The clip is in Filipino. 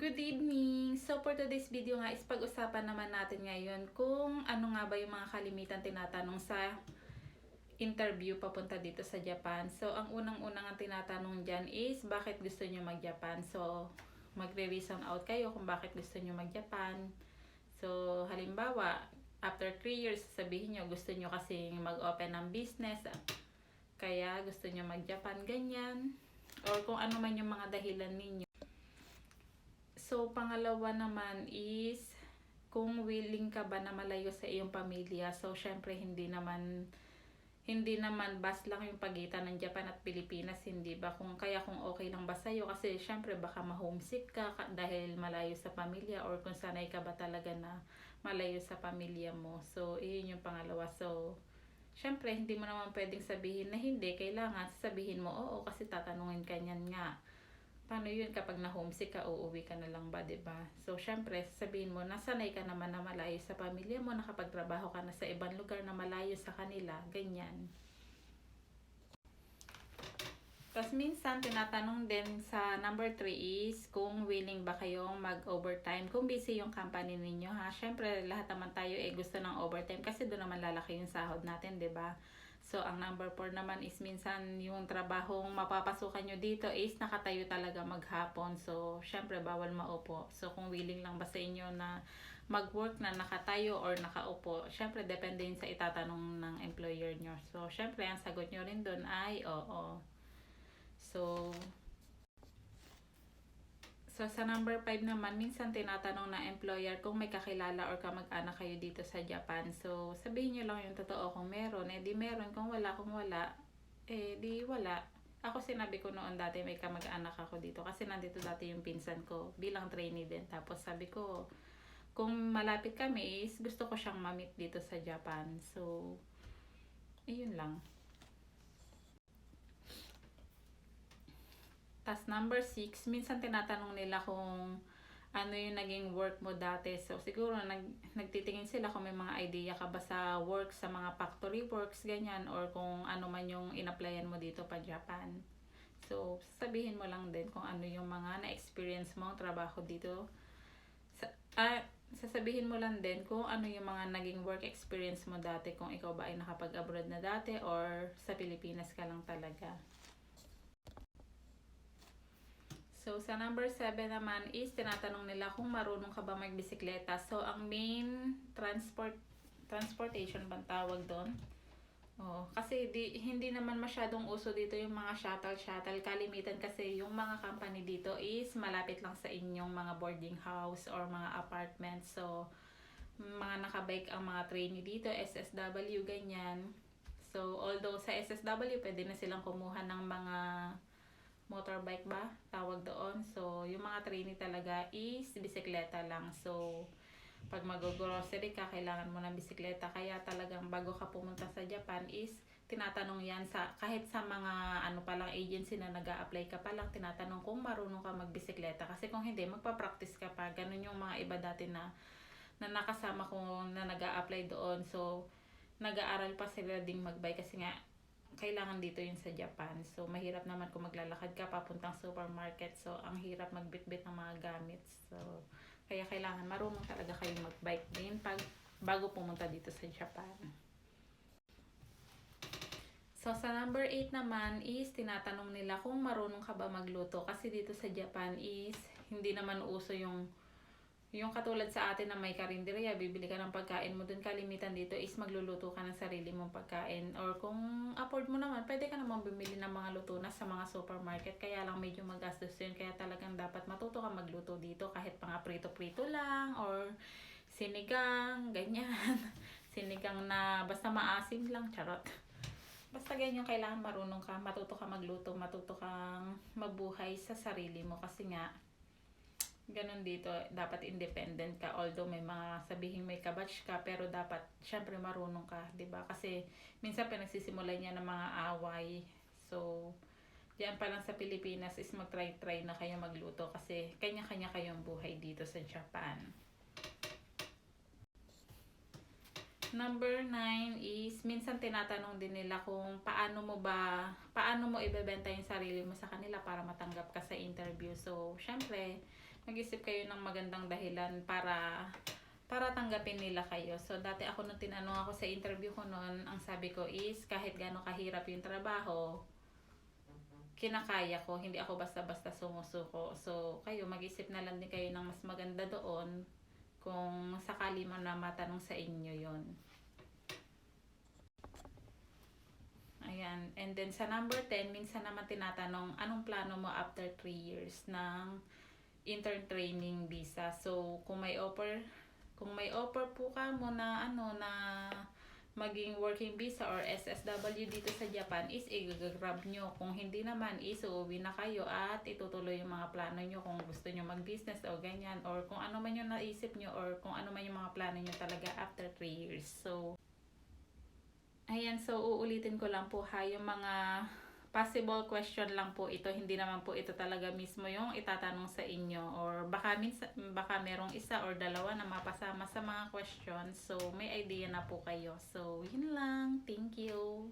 Good evening! So for today's video nga is pag-usapan naman natin ngayon kung ano nga ba yung mga kalimitan tinatanong sa interview papunta dito sa Japan. So ang unang-unang ang tinatanong dyan is bakit gusto nyo mag-Japan? So magre-reason out kayo kung bakit gusto nyo mag-Japan. So halimbawa, after 3 years sabihin nyo gusto nyo kasi mag-open ng business kaya gusto nyo mag-Japan ganyan or kung ano man yung mga dahilan ninyo. So, pangalawa naman is kung willing ka ba na malayo sa iyong pamilya. So, syempre hindi naman hindi naman bas lang yung pagitan ng Japan at Pilipinas, hindi ba? Kung kaya kung okay lang ba sa'yo kasi syempre baka ma-homesick ka dahil malayo sa pamilya or kung sanay ka ba talaga na malayo sa pamilya mo. So, iyon yung pangalawa. So, syempre hindi mo naman pwedeng sabihin na hindi, kailangan sabihin mo oo kasi tatanungin ka nga paano yun kapag na-homesick ka, uuwi ka na lang ba, 'di ba So, syempre, sabihin mo, nasanay ka naman na malayo sa pamilya mo, nakapagtrabaho ka na sa ibang lugar na malayo sa kanila, ganyan. Tapos minsan, tinatanong din sa number 3 is kung willing ba kayong mag-overtime. Kung busy yung company ninyo, ha? Syempre, lahat naman tayo eh gusto ng overtime kasi doon naman lalaki yung sahod natin, 'di ba So, ang number 4 naman is minsan yung trabahong mapapasukan nyo dito is nakatayo talaga maghapon. So, syempre, bawal maupo. So, kung willing lang ba sa inyo na mag-work na nakatayo or nakaupo, syempre, depende sa itatanong ng employer nyo. So, syempre, ang sagot nyo rin doon ay oo. So, So, sa number 5 naman, minsan tinatanong na employer kung may kakilala or kamag-anak kayo dito sa Japan. So, sabihin nyo lang yung totoo kung meron. Eh, di meron. Kung wala, kung wala, eh, di wala. Ako sinabi ko noon dati may kamag-anak ako dito kasi nandito dati yung pinsan ko bilang trainee din. Tapos sabi ko, kung malapit kami is gusto ko siyang mamit dito sa Japan. So, ayun lang. Tas number six, minsan tinatanong nila kung ano yung naging work mo dati. So, siguro nag, nagtitingin sila kung may mga idea ka ba sa work, sa mga factory works, ganyan, or kung ano man yung in-applyan mo dito pa Japan. So, sabihin mo lang din kung ano yung mga na-experience mo, trabaho dito. Sa, ah, sasabihin mo lang din kung ano yung mga naging work experience mo dati, kung ikaw ba ay nakapag-abroad na dati or sa Pilipinas ka lang talaga. So, sa number 7 naman is tinatanong nila kung marunong ka ba magbisikleta. So, ang main transport transportation bang tawag doon? Oh, kasi di, hindi naman masyadong uso dito yung mga shuttle-shuttle. Kalimitan kasi yung mga company dito is malapit lang sa inyong mga boarding house or mga apartment. So, mga nakabike ang mga trainee dito, SSW, ganyan. So, although sa SSW, pwede na silang kumuha ng mga motorbike ba? Tawag doon. So, yung mga trainee talaga is bisikleta lang. So, pag mag-grocery ka, kailangan mo ng bisikleta. Kaya talagang bago ka pumunta sa Japan is tinatanong yan sa kahit sa mga ano pa lang agency na nag apply ka pa lang tinatanong kung marunong ka magbisikleta kasi kung hindi magpa-practice ka pa ganun yung mga iba dati na na nakasama ko na nag apply doon so nag-aaral pa sila ding magbike kasi nga kailangan dito yun sa Japan. So, mahirap naman kung maglalakad ka papuntang supermarket. So, ang hirap magbitbit ng mga gamit. So, kaya kailangan marunong talaga kayong magbike din pag bago pumunta dito sa Japan. So, sa number 8 naman is tinatanong nila kung marunong ka ba magluto. Kasi dito sa Japan is hindi naman uso yung yung katulad sa atin na may karinderya, bibili ka ng pagkain mo dun, kalimitan dito is magluluto ka ng sarili mong pagkain. Or kung afford mo naman, pwede ka naman bumili ng mga luto na sa mga supermarket. Kaya lang medyo magastos yun. Kaya talagang dapat matuto ka magluto dito kahit mga prito-prito lang or sinigang, ganyan. sinigang na basta maasim lang, charot. Basta ganyan, kailangan marunong ka, matuto ka magluto, matuto kang mabuhay sa sarili mo kasi nga, ganun dito, dapat independent ka. Although may mga sabihin may kabatch ka, pero dapat syempre marunong ka, 'di ba? Kasi minsan pinagsisimulan niya ng mga away. So, diyan pa lang sa Pilipinas is mag-try-try na kayo magluto kasi kanya-kanya kayong buhay dito sa Japan. Number 9 is, minsan tinatanong din nila kung paano mo ba, paano mo ibebenta yung sarili mo sa kanila para matanggap ka sa interview. So, syempre, mag-isip kayo ng magandang dahilan para para tanggapin nila kayo. So, dati ako nung tinanong ako sa interview ko noon, ang sabi ko is, kahit gaano kahirap yung trabaho, kinakaya ko, hindi ako basta-basta sumusuko. So, kayo, mag-isip na lang din kayo ng mas maganda doon kung sakali man na matanong sa inyo yon Ayan. And then sa number 10, minsan naman tinatanong, anong plano mo after 3 years ng intern training visa? So, kung may offer, kung may offer po ka mo na ano na maging working visa or SSW dito sa Japan is i-grab nyo. Kung hindi naman is uuwi na kayo at itutuloy yung mga plano nyo kung gusto nyo mag-business o ganyan or kung ano man yung naisip nyo or kung ano man yung mga plano nyo talaga after 3 years. So, Ayan, so uulitin ko lang po ha, yung mga possible question lang po ito, hindi naman po ito talaga mismo yung itatanong sa inyo or baka minsan, baka merong isa or dalawa na mapasama sa mga questions. So, may idea na po kayo. So, yun lang. Thank you.